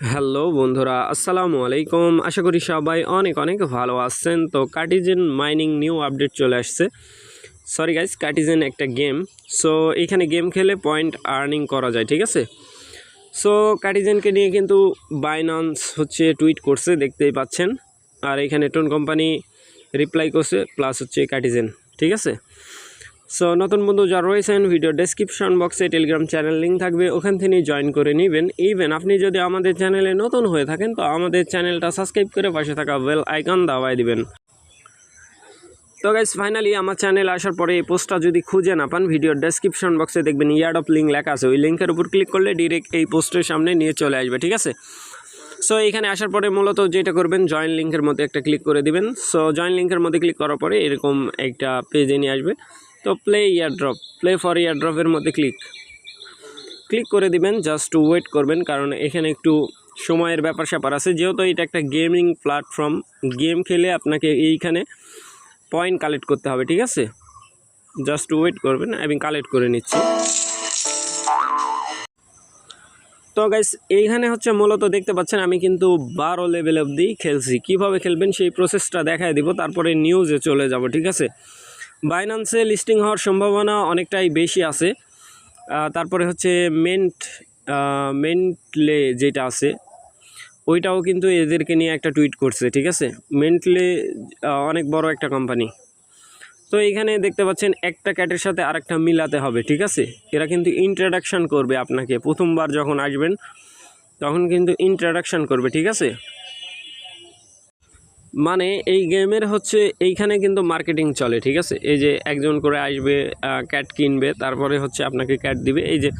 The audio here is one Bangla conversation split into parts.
হ্যালো বন্ধুরা, আসসালামু আলাইকুম। আশা করি সবাই অনেক অনেক ভালো আছেন। তো কার্টিজেন মাইনিং নিউ আপডেট চলে আসছে। সরি গাইস কার্টিজেন একটা গেম সো এখানে গেম খেলে পয়েন্ট আর্নিং করা যায়, ঠিক আছে? সো কার্টিজেনকে নিয়ে কিন্তু বাইনান্স হচ্ছে টুইট করছে, দেখতেই পাচ্ছেন। আর এখানে টোন কোম্পানি রিপ্লাই করছে প্লাস হচ্ছে কার্টিজেন ঠিক আছে? সো নতুন বন্ধু যারা রয়েছেন ভিডিও ডেসক্রিপশন বক্সে টেলিগ্রাম চ্যানেল লিঙ্ক থাকবে, ওখান থেকে জয়েন করে নেবেন। ইভেন আপনি যদি আমাদের চ্যানেলে নতুন হয়ে থাকেন, তো আমাদের চ্যানেলটা সাবস্ক্রাইব করে পাশে থাকা বেল আইকন দাবাই দিবেন। তো গাইজ ফাইনালি আমার চ্যানেলে আসার পরে এই পোস্টটা যদি খুঁজে না পান ভিডিওর ডেসক্রিপশন বক্সে দেখবেন ইয়ার্ড অফ লিঙ্ক লেখা আছে। ওই লিঙ্কের উপর ক্লিক করলে ডিরেক্ট এই পোস্টের সামনে নিয়ে চলে আসবে, ঠিক আছে? সো এখানে আসার পরে মূলত যেটা করবেন জয়েন লিঙ্কের মধ্যে একটা ক্লিক করে দিবেন। সো জয়েন লিঙ্কের মধ্যে ক্লিক করার পরে এরকম একটা পেজে নিয়ে আসবে। তো play airdrop play for airdrop মধ্যে ক্লিক ক্লিক করে দিবেন জাস্ট ওয়েট করবেন, কারণ এখানে একটু সময়ের ব্যাপার স্যাপার আছে। যেহেতু এটা একটা গেমিং প্ল্যাটফর্ম গেম খেলে আপনাকে এইখানে পয়েন্ট কালেক্ট করতে হবে, ঠিক আছে? জাস্ট ওয়েট করবেন আমি কালেক্ট করে নিচ্ছি। তো গাইস এইখানে হচ্ছে মূলত দেখতে পাচ্ছেন, আমি কিন্তু বারো লেভেল অবধি খেলছি। কীভাবে খেলবেন সেই প্রসেসটা দেখায় দিব, তারপরে নিউজে চলে যাব, ঠিক আছে? বাইনান্সে লিস্টিং হওয়ার সম্ভাবনা অনেকটাই বেশি আছে। তারপরে হচ্ছে মেন্ট মেন্টলে যেটা আছে, ওইটাও কিন্তু এদেরকে নিয়ে একটা টুইট করছে, ঠিক আছে? মেন্টলে অনেক বড় একটা কোম্পানি তো এইখানে দেখতে পাচ্ছেন একটা ক্যাটের সাথে আরেকটা মিলাতে হবে, ঠিক আছে? এরা কিন্তু ইন্ট্রোডাকশান করবে আপনাকে। প্রথমবার যখন আসবেন, তখন কিন্তু ইন্ট্রোডাকশান করবে, ঠিক আছে? মানে এই গেমের হচ্ছে এইখানে কিন্তু মার্কেটিং চলে, ঠিক আছে? এই যে একজন করে আসবে ক্যাট কিনবে, তারপরে হচ্ছে আপনাকে ক্যাট দিবে। এই যে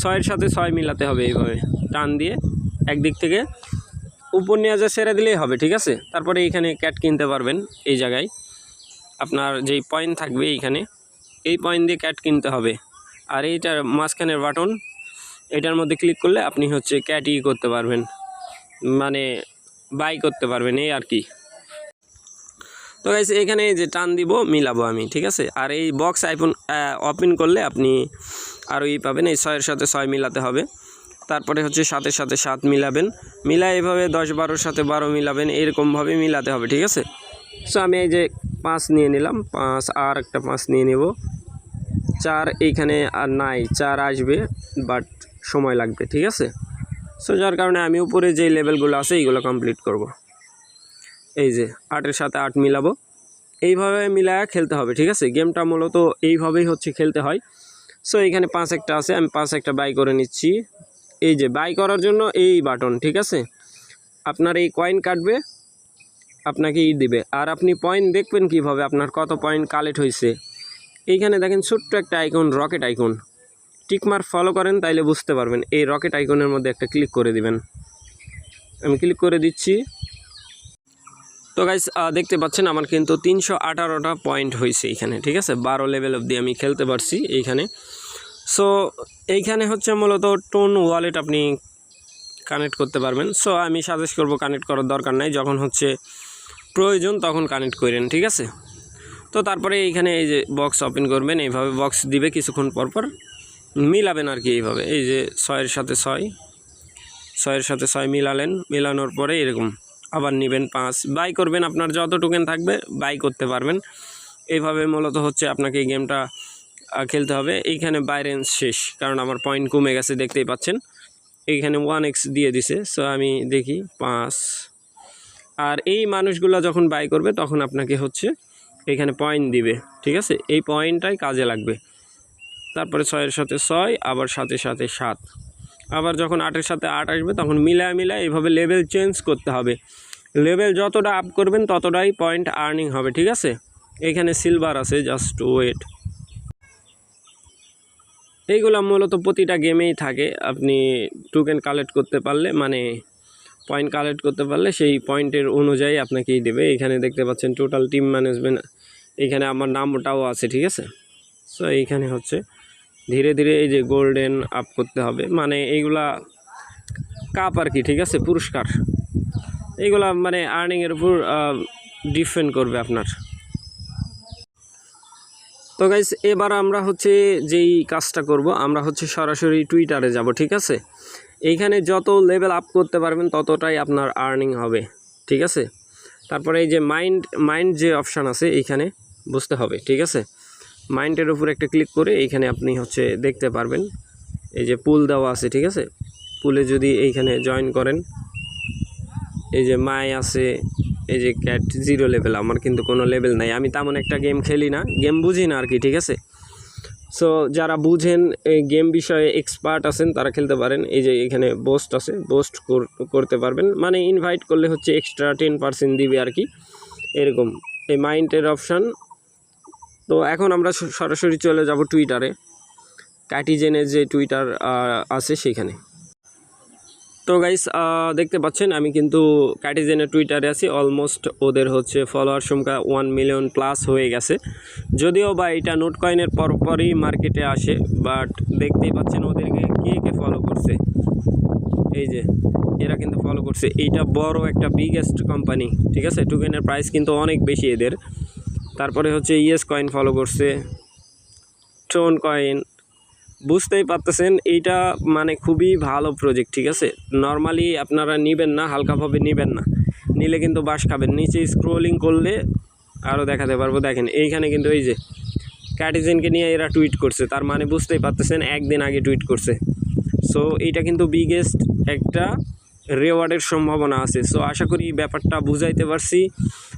ছয়ের সাথে ছয় মিলাতে হবে এইভাবে, টান দিয়ে একদিক থেকে উপর নিয়ে যা সেরে দিলেই হবে, ঠিক আছে? তারপরে এইখানে ক্যাট কিনতে পারবেন এই জায়গায়। আপনার যেই পয়েন্ট থাকবে এইখানে, এই পয়েন্ট দিয়ে ক্যাট কিনতে হবে। আর এইটার মাঝখানের বাটন এটার মধ্যে ক্লিক করলে আপনি হচ্ছে ক্যাট ই করতে পারবেন। মানে বাই করতে পারবেন, এই আর কি। তো গাইস এখানে যে টান দিব, মিলাবো আমি, ঠিক আছে? আর এই বক্স আইফোন ওপেন করলে আপনি আরও ই পাবেন, এই ছয়ের সাথে ছয় মিলাতে হবে। তারপরে হচ্ছে সাতের সাথে সাত মিলাবেন। মিলা এভাবে দশ বারোর সাথে বারো মিলাবেন, এরকমভাবে মিলাতে হবে, ঠিক আছে? সো আমি এই যে পাঁচ নিয়ে নিলাম, পাঁচ আর একটা পাঁচ নিয়ে নেব। চার এইখানে আর নাই, চার আসবে বাট সময় লাগবে, ঠিক আছে? সো যার কারণে আমি উপরে যে লেভেলগুলো আছে, এইগুলো কমপ্লিট করব। এই যে, আটের সাথে আট মিলাবো। এইভাবে মিলায়া খেলতে হবে, ঠিক আছে? গেমটা মূলত এইভাবেই হচ্ছে খেলতে হয়। সো এইখানে পাঁচ একটা আছে, আমি পাঁচ একটা বাই করে নিচ্ছি। এই যে, বাই করার জন্য এই বাটন, ঠিক আছে? আপনার এই কয়েন কাটবে, আপনাকে ই দিবে। আর আপনি পয়েন্ট দেখবেন কীভাবে, আপনার কত পয়েন্ট কালেক্ট হয়েছে। এইখানে দেখেন ছোট্ট একটা আইকন, রকেট আইকন। টিকমার ফলো করেন, তাইলে বুঝতে পারবেন। এই রকেট আইকনের মধ্যে একটা ক্লিক করে দিবেন। আমি ক্লিক করে দিচ্ছি। তো গাইস দেখতে পাচ্ছেন আমার কিন্তু তিনশো আঠারোটা পয়েন্ট হয়েছে এইখানে ঠিক আছে? বারো লেভেল অবধি আমি খেলতে পারছি এইখানে। সো এইখানে হচ্ছে মূলত টোন ওয়ালেট আপনি কানেক্ট করতে পারবেন। সো আমি সাজেস্ট করব কানেক্ট করার দরকার নাই, যখন হচ্ছে প্রয়োজন তখন কানেক্ট করেন, ঠিক আছে? তো তারপরে এইখানে এই যে বক্স ওপেন করবেন, এইভাবে বক্স দিবে, কিছুক্ষণ পর পর মিলাবেন আর কি এইভাবে। এই যে ছয়ের সাথে ছয়, ছয়ের সাথে ছয় মিলালেন, মিলানোর পরে এরকম। আবার নেবেন পাঁচ। বাই করবেন আপনার যত টোকেন থাকবে, বাই করতে পারবেন। এইভাবে মূলত হচ্ছে আপনাকে এই গেমটা খেলতে হবে। এইখানে বাইরেন্স শেষ, কারণ আমার পয়েন্ট কমে গেছে, দেখতেই পাচ্ছেন। এইখানে ওয়ান এক্স দিয়ে দিছে সো আমি দেখি পাঁচ। আর এই মানুষগুলো যখন বাই করবে, তখন আপনাকে হচ্ছে এখানে পয়েন্ট দিবে, ঠিক আছে? এই পয়েন্টটাই কাজে লাগবে। তারপরে ছয়ের সাথে ছয়, আবার সাথে সাথে সাত। আবার যখন আটের সাথে আট আসবে, তখন মিলায় মিলায় এইভাবে লেভেল চেঞ্জ করতে হবে। লেভেল যতটা আপ করবেন, ততটাই পয়েন্ট আর্নিং হবে, ঠিক আছে? এখানে সিলভার আছে জাস্ট ওয়েট এইগুলো মূলত প্রতিটা গেমেই থাকে। আপনি টোকেন কালেক্ট করতে পারলে মানে পয়েন্ট কালেক্ট করতে পারলে, সেই পয়েন্টের অনুযায়ী আপনাকেই দেবে। এখানে দেখতে পাচ্ছেন টোটাল টিম ম্যানেজমেন্ট এখানে আমার নামটাও আছে, ঠিক আছে? সো এইখানে হচ্ছে ধীরে ধীরে এই যে গোল্ডেন আপ করতে হবে। মানে এইগুলা কাপ আর কি, ঠিক আছে? পুরস্কার। এইগুলা মানে আর্নিংয়ের উপর ডিপেন্ড করবে আপনার। তো গাইস এবার আমরা হচ্ছে যেই কাজটা করব, আমরা হচ্ছে সরাসরি টুইটারে যাব, ঠিক আছে? এইখানে যত লেভেল আপ করতে পারবেন, ততটাই আপনার আর্নিং হবে, ঠিক আছে? তারপরে এই যে মাইন্ড মাইন্ড যে অপশান আছে, এইখানে বুঝতে হবে, ঠিক আছে? মাইন্ডের উপর একটা ক্লিক করে এইখানে আপনি হচ্ছে দেখতে পারবেন। এই যে পুল দেওয়া আছে, ঠিক আছে? পুলে যদি এইখানে জয়েন করেন, এই যে মাই আছে, এই যে ক্যাট জিরো লেভেল আমার কিন্তু কোনো লেভেল নাই। আমি তেমন একটা গেম খেলি না গেম বুঝি না আর কি, ঠিক আছে? সো যারা বুঝেন এই গেম বিষয়ে এক্সপার্ট আছেন, তারা খেলতে পারেন। এই যে এখানে বোস্ট আছে বোস্ট করতে পারবেন। মানে ইনভাইট করলে হচ্ছে এক্সট্রা টেন পার্সেন্ট দিবে আর কি। এরকম। এই মাইন্ডের অপশান তো এখন আমরা সরাসরি চলে যাব টুইটারে। কাটিজেনের যে টুইটার আছে সেখানে। তো গাইস দেখতে পাচ্ছেন, আমি কিন্তু কাটিজেনের টুইটারে আছি। অলমোস্ট ওদের হচ্ছে ফলোয়ার সংখ্যা ওয়ান মিলিয়ন প্লাস হয়ে গেছে। যদিও বা এটা নোট কয়েনের পরপরই মার্কেটে আসে, বাট দেখতেই পাচ্ছেন ওদেরকে কে কে ফলো করছে। এই যে, এরা কিন্তু ফলো করছে। এইটা বড় একটা বিগেস্ট কোম্পানি ঠিক আছে? টোকেনের প্রাইস কিন্তু অনেক বেশি এদের। তারপরে হচ্ছে ইএস কয়েন ফলো করছে টোন কয়েন। বুঝতেই পারতেছেন, এইটা মানে খুবই ভালো প্রজেক্ট ঠিক আছে? নর্মালি আপনারা নেবেন না, হালকাভাবে নেবেন না। নিলে কিন্তু বাস খাবেন। নিচে স্ক্রোলিং করলে আরও দেখাতে পারব। দেখেন, এইখানে কিন্তু এই যে ক্যাটিজেনকে নিয়ে এরা টুইট করছে। তার মানে বুঝতেই পারতেছেন, একদিন আগে টুইট করছে। সো এইটা কিন্তু বিগেস্ট একটা রেওয়ার্ডের সম্ভাবনা আছে। সো আশা করি ব্যাপারটা বুঝাইতে পারছি।